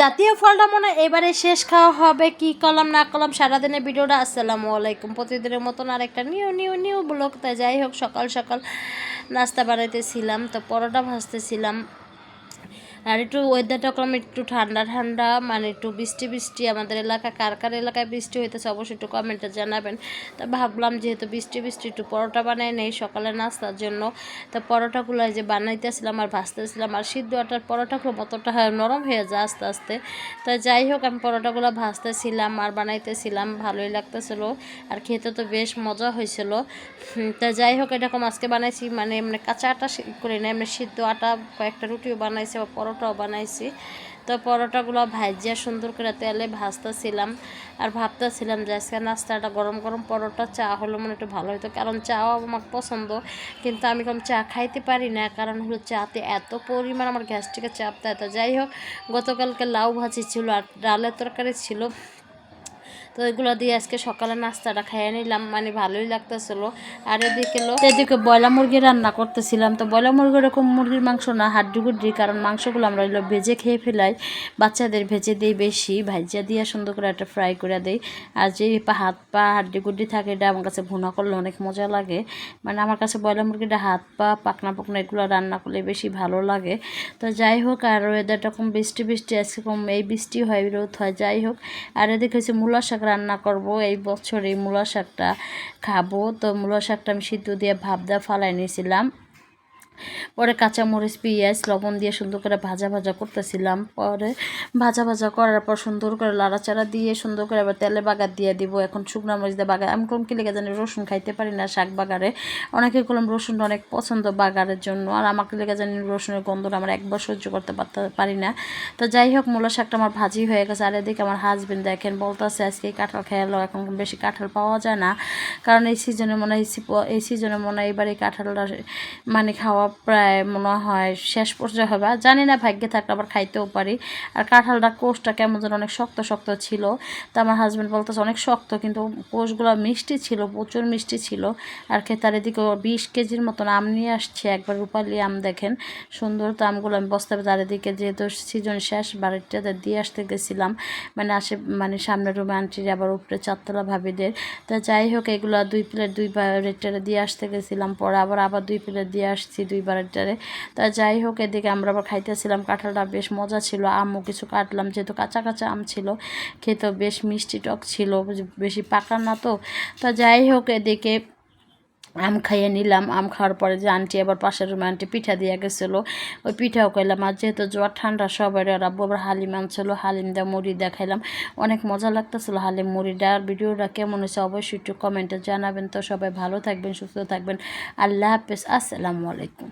জাতীয় ফলটা মনে এবারে শেষ খাওয়া হবে। কি কলম না কলম সারাদিনের ভিডিওটা। আসসালামু আলাইকুম। প্রতিদিনের মতন আর একটা নিউ নিউ নিউ ব্লগ। তাই যাই হোক, সকাল সকাল নাস্তা বানাইতেছিলাম, তো পরোটা ভাজতেছিলাম। আর একটু ওয়েদারটা করলাম একটু ঠান্ডা ঠান্ডা মানে একটু বৃষ্টি বৃষ্টি। আমাদের এলাকা কার কার এলাকায় বৃষ্টি হইতেছে অবশ্যই একটু কমেন্টে জানাবেন। তা ভাবলাম যেহেতু বৃষ্টি বৃষ্টি একটু পরোটা বানাই নেই সকালে নাস্তার জন্য। তো পরোটাগুলো যে বানাইতেছিলাম আর ভাজতেছিলাম আর সিদ্ধ আটার পরোটাগুলো মতটা নরম হয়ে যায় আস্তে আস্তে। তো যাই হোক, আমি পরোটাগুলো ভাজতেছিলাম আর বানাইতেছিলাম, ভালোই লাগতেছিল। আর খেতে তো বেশ মজা হয়েছিল। তা যাই হোক, এরকম আজকে বানাইছি মানে এমনি কাঁচা আটা করে না এমনি সিদ্ধ আটা, কয়েকটা রুটিও বানাইছে বা পরোটাও বানাইছি। তো পরোটাগুলো ভাজিয়া সুন্দর করে তেলে ভাজতেছিলাম আর ভাবতেছিলাম যে আজকে নাস্তাটা গরম গরম পরোটা, চা হলো মনে একটু ভালো হতো কারণ চাও আমার পছন্দ, কিন্তু আমি কম চা খাইতে পারি না। কারণ হলো চাতে এত পরিমাণ আমার গ্যাস্ট্রিকে চাপ দেয় তো যাই হোক, গতকালকে লাউ ভাজি ছিল আর ডালের তরকারি ছিল। তো এগুলো দিয়ে আজকে সকালে নাস্তাটা খাইয়ে নিলাম। মানে ভালোই লাগতেছিল। আর এদিকে এদিকে বয়লা মুরগি রান্না করতেছিলাম। তো বয়লা মুরগি এরকম মুরগির মাংস না, হাড্ডি কারণ মাংসগুলো আমরা এগুলো ভেজে খেয়ে ফেলাই। বাচ্চাদের ভেজে দিই বেশি, ভাজিয়া দিয়ে সুন্দর করে একটা ফ্রাই করে দিই। আর যে হাত পা হাড্ডি গুড্ডি থাকে, এটা আমার কাছে ভুনা করলে অনেক মজা লাগে। মানে আমার কাছে বয়লা মুরগিটা হাত পা পাকনা পাকনা এগুলো রান্না করলে বেশি ভালো লাগে। তো যাই হোক, আর ওয়েদারটা কম বৃষ্টি বৃষ্টি, আজকে কম এই বৃষ্টি হয়, রোদ হয়, যাই হোক। আর এদিকে হচ্ছে মূলা শাক রান্না করব, এই বছর এই মূলা শাকটা খাব। তো মূলা শাকটা আমি সিদ্ধ দিয়ে ভাবদা ফালাই নিয়েছিলাম। পরে কাঁচামরিচ, পেঁয়াজ, লবণ দিয়ে সুন্দর করে ভাজা ভাজা করতেছিলাম। পরে ভাজা ভাজা করার পর সুন্দর করে লাড়াচাড়া দিয়ে সুন্দর করে আবার তেলে বাগার দিয়ে দিব। এখন শুকনো মরিচ দিয়ে বাগার আমি কোন কি লেগে জানি রসুন খাইতে পারি না শাক বাগারে। অনেকে করলাম রসুনটা অনেক পছন্দ বাগারের জন্য। আর আমাকে লেগে জানি রসুনের গন্ধটা আমার একবার সহ্য করতে পারি না। তো যাই হোক, মূলা শাকটা আমার ভাজি হয়ে গেছে। আর এদিকে আমার হাজবেন্ড দেখেন, বলতেছে আজকে কাঁঠাল খেয়ালো এখন বেশি কাঁঠাল পাওয়া যায় না। কারণ এই সিজনে মনে হয়, এই সিজনে মনে হয় এবার কাঁঠালটা মানে খাওয়া প্রায় মনে হয় শেষ পর্যায়ে হবে। আর জানি না ভাগ্যে থাকলে আবার খাইতেও পারি। আর কাঁঠালটা কোষটা কেমন যেন অনেক শক্ত শক্ত ছিল। তো আমার হাজব্যান্ড বলতেছে অনেক শক্ত, কিন্তু কোষগুলো মিষ্টি ছিল, প্রচুর মিষ্টি ছিল। আর খেতার এদিকে বিশ কেজির মতন আম নিয়ে আসছে। একবার রূপালি আম দেখেন, সুন্দর তো আমগুলো। আমি বস্তা তার এদিকে যেহেতু সিজন শেষ, বাড়িটাতে দিয়ে আসতে গেছিলাম। মানে আসে মানে সামনে রুমে আন্টির আবার উপরে চারতলা ভাবিদের। তা যাই হোক, এগুলো দুই প্লেট দুই রেটটা দিয়ে আসতে গেছিলাম। পরে আবার আবার দুই প্লেট দিয়ে আসছি দুইবার বারেটারে তা যাই হোক, এদিকে আমরা আবার খাইতেছিলাম, কাঁঠালটা বেশ মজা ছিল আমও কিছু কাটলাম, যেহেতু কাঁচা কাঁচা আম ছিল খেতে বেশ মিষ্টি টক ছিল, বেশি পাকা না তো। তা যাই হোক, এদিকে আম খাইয়ে নিলাম। আম খাওয়ার পরে যে আন্টি আবার পাশের রুমে আন্টি পিঠা দিয়ে গেছিল। ওই পিঠাও খাইলাম আর যেহেতু জ্বর, ঠান্ডা সবাই আর আব্বু আবার হালিম আনছিল, হালিম দেওয়া মুড়ি দেখাইলাম। অনেক মজা লাগতেছিল হালিম মুড়িটা। আর ভিডিওটা কেমন হয়েছে অবশ্যই একটু কমেন্টে জানাবেন। তো সবাই ভালো থাকবেন, সুস্থ থাকবেন। আল্লাহ হাফেজ। আসসালামু আলাইকুম।